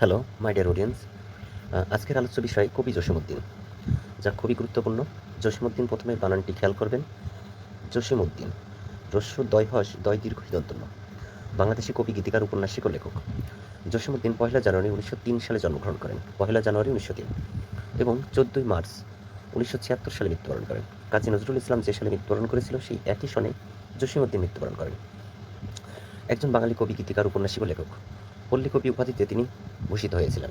Hello my dear audience আজকের আলোচ্য বিষয় কবি জসিমুদ্দিন যা খুবই গুরুত্বপূর্ণ। জসীমউদ্দিন প্রথমে বানানটি খেয়াল করবেন। জসীমউদ্দিন, রস্য দয় হস দয় দীর্ঘ দন্তন্য বাংলাদেশি কবি, গীতিকার, উপন্যাসিক ও লেখক। জসিমুদ্দিন পয়লা জানুয়ারি উনিশশো তিন সালে জন্মগ্রহণ করেন। পয়লা জানুয়ারি উনিশশো তিন এবং চোদ্দই মার্চ উনিশশো ছিয়াত্তর সালে মৃত্যুবরণ করেন। কাজী নজরুল ইসলাম যে সালে মৃত্যুবরণ করেছিল, সেই একই সনে জসিমুদ্দিন মৃত্যুবরণ করেন। একজন বাঙালি কবি, গীতিকার, উপন্যাসিক ও লেখক। পল্লী কবি উপাধিতে তিনি ভূষিত হয়েছিলেন।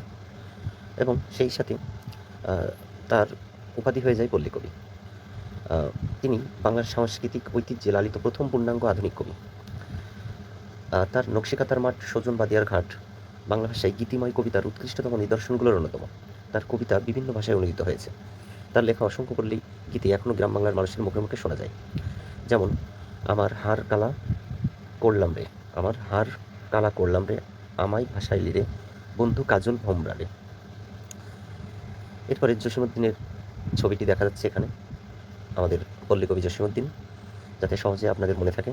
এবং সেই সাথে তার উপাধি হয়ে যায় পল্লী কবি। তিনি বাংলার সাংস্কৃতিক ঐতিহ্যে লালিত প্রথম পূর্ণাঙ্গ আধুনিক কবি। তার নকশিকাতার মাঠ সজন বাদিয়ার ঘাট, বাংলা ভাষায় গীতিময় কবিতার উৎকৃষ্টতম নিদর্শনগুলোর অন্যতম। তার কবিতা বিভিন্ন ভাষায় অনুদিত হয়েছে। তার লেখা অসংখ্য পল্লী গীতি এখনও গ্রাম বাংলার মানুষের মুখে মুখে শোনা যায়। যেমন, আমার হার কালা করলাম রে, আমার হার কালা করলাম রে, আমায় ভাষায় লিরে বন্ধু কাজল ভোমরারে এরপরে জসীমউদ্দিনের ছবিটি দেখা যাচ্ছে এখানে। আমাদের পল্লী কবি জসীমউদ্দিন, যাতে সহজে আপনাদের মনে থাকে।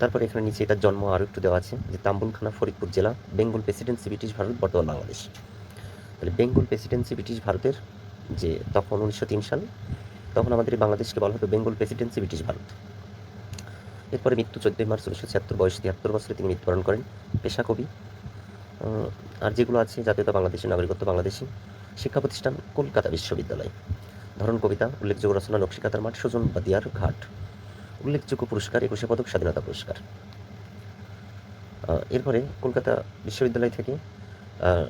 তারপরে এখানে নিচে এটার জন্ম আরও একটু দেওয়া আছে, যে তাম্বুলখানা, ফরিদপুর জেলা, বেঙ্গল প্রেসিডেন্সি, ব্রিটিশ ভারত, বর্তমান বাংলাদেশ। তাহলে বেঙ্গল প্রেসিডেন্সি, ব্রিটিশ ভারতের যে তখন উনিশশো তিন সাল, তখন আমাদের বাংলাদেশকে বলা হতো বেঙ্গল প্রেসিডেন্সি, ব্রিটিশ ভারত। এরপরে মৃত্যু চোদ্দোই মার্চ উনিশশো ছিয়াত্তর, বয়স তিয়াত্তর বছরে তিনি মৃত্যুবরণ করেন পেশা কবি আর যেগুলো আছে জাতীয়তা বাংলাদেশি নাগরিকত্ব বাংলাদেশি শিক্ষা প্রতিষ্ঠান কলকাতা বিশ্ববিদ্যালয়। ধরন কবিতা উল্লেখযোগ্য রচনা নকশিকাতার মাঠ সুজন বাদিয়ার ঘাট। উল্লেখযোগ্য পুরস্কার একুশে পদক স্বাধীনতা পুরস্কার। এরপরে কলকাতা বিশ্ববিদ্যালয় থেকে আহ,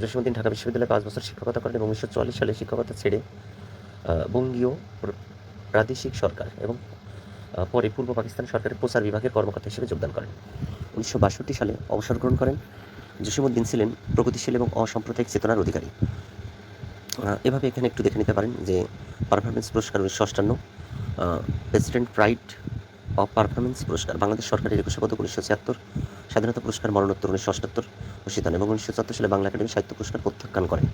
জসীমউদ্দিন ঢাকা বিশ্ববিদ্যালয়ে পাঁচ বছর শিক্ষকতা করেন এবং উনিশশো চুয়াল্লিশ সালে শিক্ষকতা ছেড়ে বঙ্গীয় প্রাদেশিক সরকার এবং পরে পূর্ব পাকিস্তান সরকারের প্রচার বিভাগের কর্মকর্তা হিসেবে যোগদান করেন। উনিশশো বাষট্টি সালে অবসর গ্রহণ করেন। জসীমউদ্দিন ছিলেন প্রগতিশীল এবং অসাম্প্রদায়িক চেতনার অধিকারী। এভাবে এখানে একটু দেখে নিতে পারেন যে পারফরমেন্স পুরস্কার উনিশশো অষ্টান্ন প্রেসিডেন্ট প্রাইড অফ পারফরমেন্স পুরস্কার, বাংলাদেশ সরকারের একুশে পদক উনিশশো ছিয়াত্তর, স্বাধীনতা পুরস্কার মরণোত্তর উনিশশো অষ্টাত্তর হন এবং উনিশশো চুয়াত্তর সালে বাংলা একাডেমি সাহিত্য পুরস্কার প্রত্যাখ্যান করেন।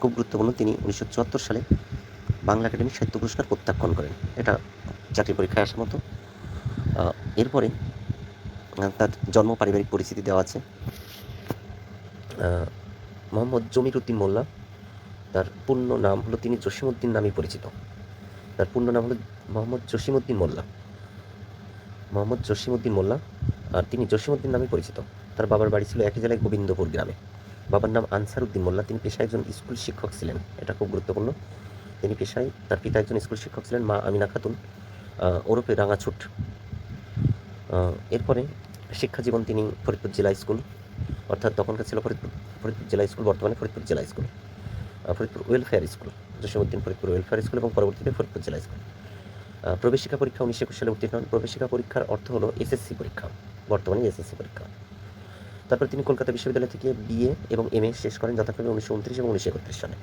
খুব গুরুত্বপূর্ণ, তিনি উনিশশো চুয়াত্তর সালে বাংলা একাডেমি সাহিত্য পুরস্কার প্রত্যাখ্যান করেন। এটা চাকরি পরীক্ষায় আসার মতো। এরপরে তার জন্ম পারিবারিক পরিস্থিতি দেওয়া আছে। মোহাম্মদ জমির উদ্দিন মোল্লা। তার পূর্ণ নাম হলো তিনি জসীমউদ্দিন নামে পরিচিত। তার পূর্ণ নাম হলো মোহাম্মদ জসীমউদ্দিন মোল্লা। মোহাম্মদ জসীমউদ্দিন মোল্লা আর তিনি জসীমউদ্দিন নামে পরিচিত। তার বাবার বাড়ি ছিল একই জেলায় গোবিন্দপুর গ্রামে। বাবার নাম আনসার উদ্দিন মোল্লা। তিনি পেশায় একজন স্কুল শিক্ষক ছিলেন। এটা খুব গুরুত্বপূর্ণ। তিনি পেশায় তার পিতা একজন স্কুল শিক্ষক ছিলেন, মা আমিনা খাতুন ওরফে রাঙাছুট। এরপরে শিক্ষা জীবন তিনি ফরিদপুর জেলা স্কুল। অর্থাৎ তখনকার ছিল ফরিদপুর ফরিদপুর জেলা স্কুল, বর্তমানে ফরিদপুর জেলা school. Faridpur welfare school Jasimuddin Faridpur welfare school এবং পরবর্তীতে ফরিদপুর জেলা স্কুল প্রবেশিকা পরীক্ষা উনিশশো একুশ সালে উত্তীর্ণ হন। প্রবেশিকা পরীক্ষার অর্থ হলো এসএসসি পরীক্ষা, বর্তমানে এসএসসি পরীক্ষা। তারপর তিনি কলকাতা বিশ্ববিদ্যালয় থেকে বিএ এবং এম এ শেষ করেন, যথাক্রমে উনিশশো উনত্রিশ এবং উনিশশো একত্রিশ সালে।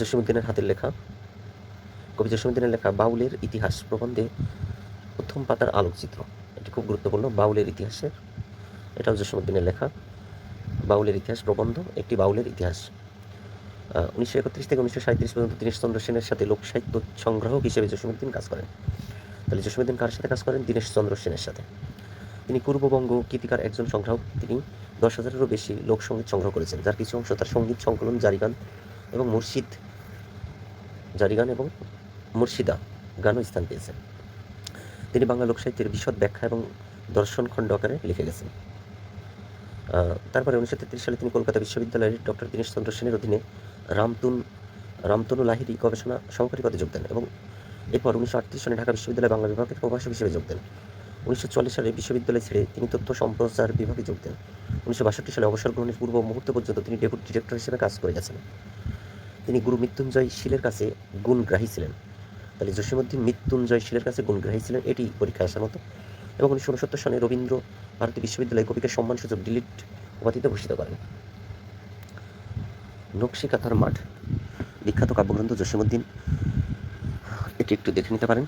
জসীমউদ্দিনের হাতের লেখা, কবি জসীমউদ্দিনের লেখা বাউলের ইতিহাস প্রবন্ধে প্রথম পাতার আলোকচিত্র। এটি খুব গুরুত্বপূর্ণ, বাউলের ইতিহাসের এটাও জসীমউদ্দিনের লেখা। বাউলের ইতিহাস প্রবন্ধ, একটি বাউলের ইতিহাস। উনিশশো একত্রিশ থেকে উনিশশো সাঁত্রিশ পর্যন্ত দীনেশচন্দ্র সেনের সাথে লোক সাহিত্য সংগ্রাহক হিসেবে জসীমউদ্দিন কাজ করেন, তাহলে জসীমউদ্দিন কার সাথে কাজ করেন? দীনেশচন্দ্র সেনের সাথে। তিনি পূর্ববঙ্গ গীতিকার একজন সংগ্রাহক, তিনি দশ হাজারেরও বেশি লোকসঙ্গীত সংগ্রহ করেছেন, যার কিছু অংশ তার সংগীত সংকলন জারিগান এবং মুর্শিদ জারিগান এবং মুর্শিদা গানও স্থান পেয়েছেন। তিনি বাংলা লোকসাহিত্যের বিশদ ব্যাখ্যা এবং দর্শন খণ্ড আকারে লিখে গেছেন। তারপরে উনিশশো তেত্রিশ সালে তিনি কলকাতা বিশ্ববিদ্যালয়ের ডক্টর দীনেশচন্দ্র সেনের অধীনে রামতুন, রামতনু লাহিরি গবেষণা সহকারী পদে যোগ দেন এবং এরপর উনিশশো আটত্রিশ সালে ঢাকা বিশ্ববিদ্যালয় বাংলা বিভাগের প্রভাষক হিসেবে যোগ দেন। উনিশশো চুয়াল্লিশ সালে বিশ্ববিদ্যালয় ছেড়ে তিনি তথ্য সম্প্রচার বিভাগে যোগ দেন। উনিশশো বাষট্টি সালে অবসর গ্রহণের পূর্ব মুহূর্ত পর্যন্ত তিনি ডেপুটি ডিরেক্টর হিসেবে কাজ করে গেছেন। তিনি গুরু মৃত্যুঞ্জয় শীলের কাছে গুণগ্রাহী ছিলেন। তাহলে জসীমউদ্দিন মৃত্যুঞ্জয় শীলের কাছে গুণগ্রাহী ছিলেন, এটি পরীক্ষা আসার মতো। এবং উনিশশো উনসত্তর সালে রবীন্দ্র ভারতী বিশ্ববিদ্যালয় কবিকে সম্মানসূচক ডিলিট উপাধিতে ভূষিত করেন। নকশি কাঁথার মাঠ, বিখ্যাত কাব্যগ্রন্থ জসীমউদ্দিন, এটি একটু দেখে নিতে পারেন,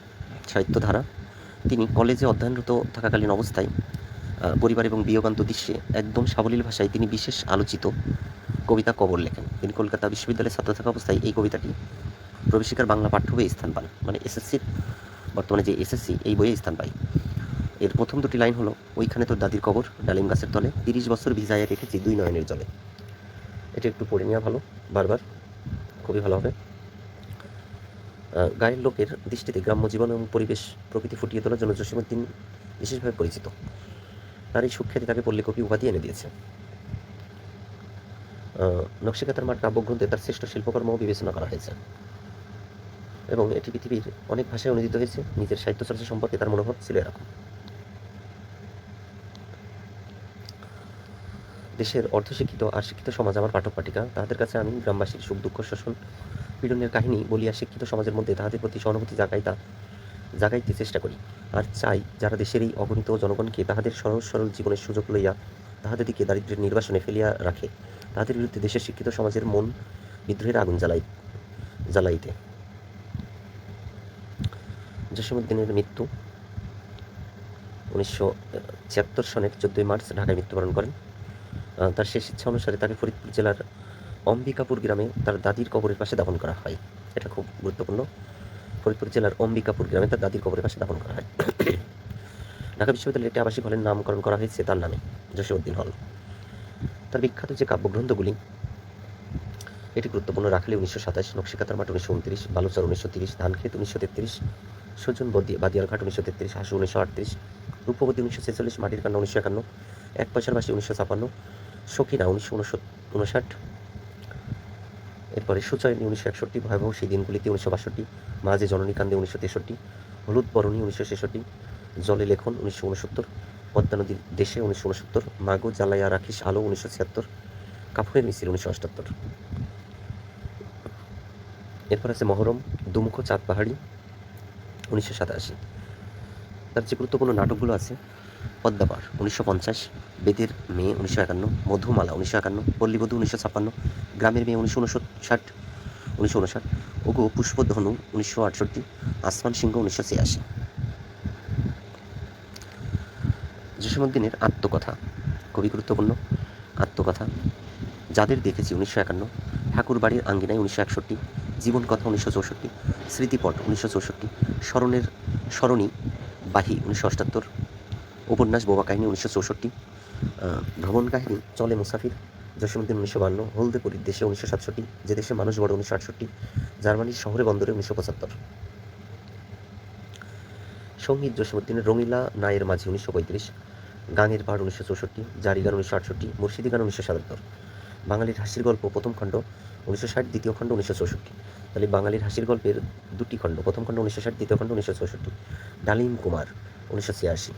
সাহিত্যধারা। তিনি কলেজে অধ্যয়নরত থাকাকালীন অবস্থায় পরিবার এবং বিয়োগান্ত দৃশ্যে একদম সাবলীল ভাষায় তিনি বিশেষ আলোচিত কবিতা কবর লেখেন। তিনি কলকাতা বিশ্ববিদ্যালয়ে ছাত্র থাকা অবস্থায় এই কবিতাটি প্রবেশিকার বাংলা পাঠ্য বইয়ে স্থান পান। মানে এসএসসির বর্তমানে যে এসএসসি, এই বইয়ে স্থান পায়। এর প্রথম দুটি লাইন হলো, ওইখানে তোর দাদির কবর, ডালিম গাছের তলে, তিরিশ বছর ভিজাইয়া রেখেছি দুই নয়নের জলে। এটা একটু পড়ে নেওয়া ভালো, বারবার। খুবই ভালো হবে। গায়ের লোকের দৃষ্টিতে গ্রাম্য জীবন এবং পরিবেশ প্রকৃতি ফুটিয়ে তোলার জন্য জসীমউদ্দিন বিশেষভাবে পরিচিত। তার এই সুখ্যাতি তাকে পল্লীকবি উপাধি এনে দিয়েছে। নকশিকাতার মাঠ কাব্যগ্রন্থে তার শ্রেষ্ঠ শিল্পকর্ম বিবেচনা করা হয়েছে। এবং এটি পৃথিবীর অনেক ভাষায় অনুদিত হয়েছে, নিজের সাহিত্য চর্চা সম্পর্কে তার মনোভাব ছিল এরকম। দেশের অর্ধশিক্ষিত আর শিক্ষিত সমাজ আমার পাঠক পাঠিকা তাদের কাছে আমি, গ্রামবাসীর সুখ, দুঃখ, শোষণ, পীড়নের কাহিনী বলিয়া শিক্ষিত সমাজের মধ্যে তাহাদের প্রতি সহানুভূতি জাগাইতা, জাগাইতে চেষ্টা করি। আর চাই যারা দেশের এই অগণিত জনগণকে তাহাদের সহজ সরল জীবনের সুযোগ লইয়া তাহাদের দিকে দারিদ্র্যের নির্বাসনে ফেলিয়া রাখে, তাহাদের বিরুদ্ধে দেশের শিক্ষিত সমাজের মন বিদ্রোহের আগুন জ্বালাই, জ্বালাইতে। জসীমউদ্দিনের মৃত্যু উনিশশো ছিয়াত্তর সনের চোদ্দোই মার্চ ঢাকায় মৃত্যুবরণ করেন। তার শেষ ইচ্ছা অনুসারে তাকে ফরিদপুর জেলার অম্বিকাপুর গ্রামে তার দাদির কবরের পাশে দাফন করা হয়। এটা খুব গুরুত্বপূর্ণ। ফরিদপুর জেলার অম্বিকাপুর গ্রামে তার দাদির কবরের পাশে দাফন করা হয়। ঢাকা বিশ্ববিদ্যালয়ের একটি আবাসিক হলের নামকরণ করা হয়েছে তার নামে, জসীমউদ্দিন হল। তার বিখ্যাত যে কাব্যগ্রন্থগুলি, এটি গুরুত্বপূর্ণ। রাখলে উনিশশো সাতাশ, নকশিকাতার মাঠ উনিশশো উনত্রিশ, বালুচর উনিশশো তিরিশ, ধানক্ষেত উনিশশো তেত্রিশ সজন বাদিয়ার ঘাট উনিশশো তেত্রিশ, হাসু উনিশশো আটত্রিশ, রূপবতী উনিশশো ছেচল্লিশ, মাটির কান্না উনিশশো একান্ন এক পয়সার বাসী উনিশশো ছাপান্ন সখিনা উনিশশো উনষাট, এরপরে সুচয়নী উনিশশো একষট্টি, ভয়াবহ সেই দিনগুলিতে উনিশশো বাষট্টি, মাঝে জননী কান্দে উনিশশো তেষট্টি, হলুদ বরণী উনিশশো ছেষট্টি, জলে লেখন উনিশশো উনসত্তর, পদ্মা নদীর দেশে উনিশশো উনসত্তর, মাগো জ্বালাইয়া রাখিস আলো উনিশশো ছিয়াত্তর কাফনের মিছিল উনিশশো অষ্টাত্তর এরপর আছে মহরম, দুমুখ চাঁদ পাহাড়ি উনিশশো সাতাশি। তার যে গুরুত্বপূর্ণ নাটকগুলো আছে পদ্মাপাড় উনিশশো পঞ্চাশ বেদের মেয়ে উনিশশো একান্ন, মধুমালা উনিশশো একান্ন, পল্লীবধূ উনিশশো ছাপ্পান্ন, গ্রামের মেয়ে উনিশশো উনষাট উনিশশো উনষাট ওগো পুষ্পধনু উনিশশো আটষট্টি, আসমান সিংহ উনিশশো ছিয়াশি। জসীমউদ্দিনের আত্মকথা, খুবই গুরুত্বপূর্ণ। আত্মকথা, যাদের দেখেছি উনিশশো একান্ন ঠাকুর বাড়ির আঙ্গিনায় উনিশশো একষট্টি জীবন কথা উনিশশো চৌষট্টি, স্মৃতিপট উনিশশো চৌষট্টি, স্মরণের স্মরণী বাহি উনিশশো অষ্টাত্তর উপন্যাস বোবা কাহিনী উনিশশো চৌষট্টি ভ্রমণ কাহিনী, চলে মুসাফির, জসীমউদ্দিন উনিশশো বান্ন হলদেপুরীর দেশে উনিশশো সাতষট্টি, যে দেশে মানুষ বড় উনিশশো আটষট্টি, জার্মানির শহরে বন্দরে উনিশশো পঁচাত্তর। সংগীত জসীমউদ্দিনের রঙিলা নায়ের মাঝি উনিশশো পঁয়ত্রিশ গানের পাহাড় উনিশশো চৌষট্টি জারি গান উনিশশো আটষট্টি মুর্শিদি গান উনিশশো সাতাত্তর। বাঙালির হাসির গল্প প্রথম খণ্ড উনিশশো ষাট, দ্বিতীয় খণ্ড উনিশশো চৌষট্টি। তাহলে বাঙালির হাসির গল্পের দুটি খণ্ড, প্রথম খণ্ড উনিশশো ষাট, দ্বিতীয় খণ্ড উনিশশো চৌষট্টি। ডালিম কুমার উনিশশো ছিয়াশি।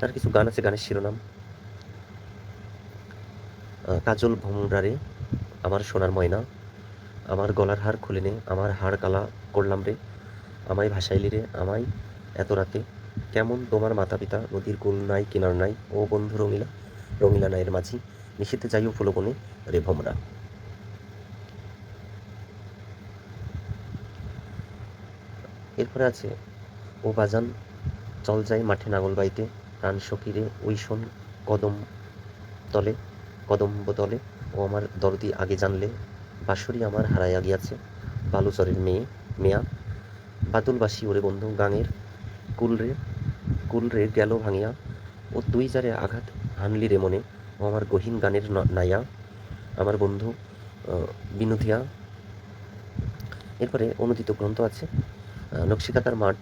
তার কিছু গান আছে, গানের শিরোনাম। কাজল ভমরারে, আমার সোনার ময়না, আমার গলার হার খুলে নে, আমার হাড় কালা করলাম রে, আমায় ভাসাইলি রে, আমায় এত রাতে। কেমন তোমার মাতা পিতা নদীর কুল নাই, কিনার নাই, ও বন্ধু রঙিলা রঙিলা নাইয়ের মাঝি নিষিদ্ধ যাইও ফুলবনে রে ভমরা। এরপরে আছে, ও বাজান, চল যাই মাঠে নাঙল বাইতে প্রাণ সকিরে ওই শোন, কদম তলে, কদম্ব তলে। ও আমার দরদি আগে জানলে, বাঁশরি আমার হারাইয়া গিয়াছে। বালুচরের মেয়ে, মেয়া বাদুলবাসী ওরে বন্ধু, গাঙের কুলরে কুলরে গেল ভাঙিয়া। ও দুই জারে আঘাত হানলি রে মনে, ও আমার গহীন গানের নাইয়া আমার বন্ধু বিনোধিয়া এরপরে অনুদিত গ্রন্থ আছে নকশিকাতার মাঠ,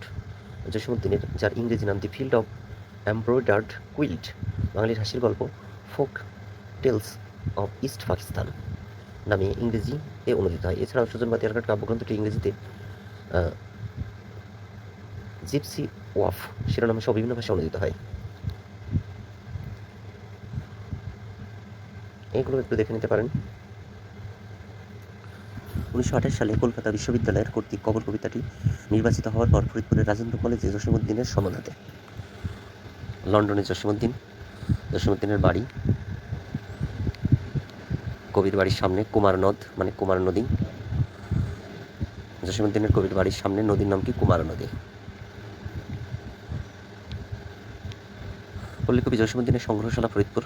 জসীমউদ্দিনের, যার ইংরেজি নাম the field of embroidered quilt বাঙালির হাসির গল্প, folk tales of East Pakistan নামে ইংরেজি এ অনুদিত হয়। এছাড়াও সুজন বাতিয়ার ঘাট কাব্যগ্রন্থটি ইংরেজিতে জিপসি ওয়াফ শিরোনামে সহ বিভিন্ন ভাষায় অনুদিত হয়। এগুলো একটু দেখে নিতে পারেন। উনিশশো আঠাশ সালে কলকাতা বিশ্ববিদ্যালয়ের কর্তৃক কবর কবিতাটি নির্বাচিত হওয়ার পর ফরিদপুরের রাজেন্দ্র কলেজে জসীমউদ্দিনের সমাধাতে লন্ডনে জসীমউদ্দিন, জসীমউদ্দিনের বাড়ি। কবির বাড়ির সামনে কুমার নদ মানে কুমার নদী। জসীমউদ্দিনের কবির বাড়ির সামনে নদীর নাম কি? কুমার নদী। পল্লীকবি জসীমউদ্দিনের সংগ্রহশালা ফরিদপুর।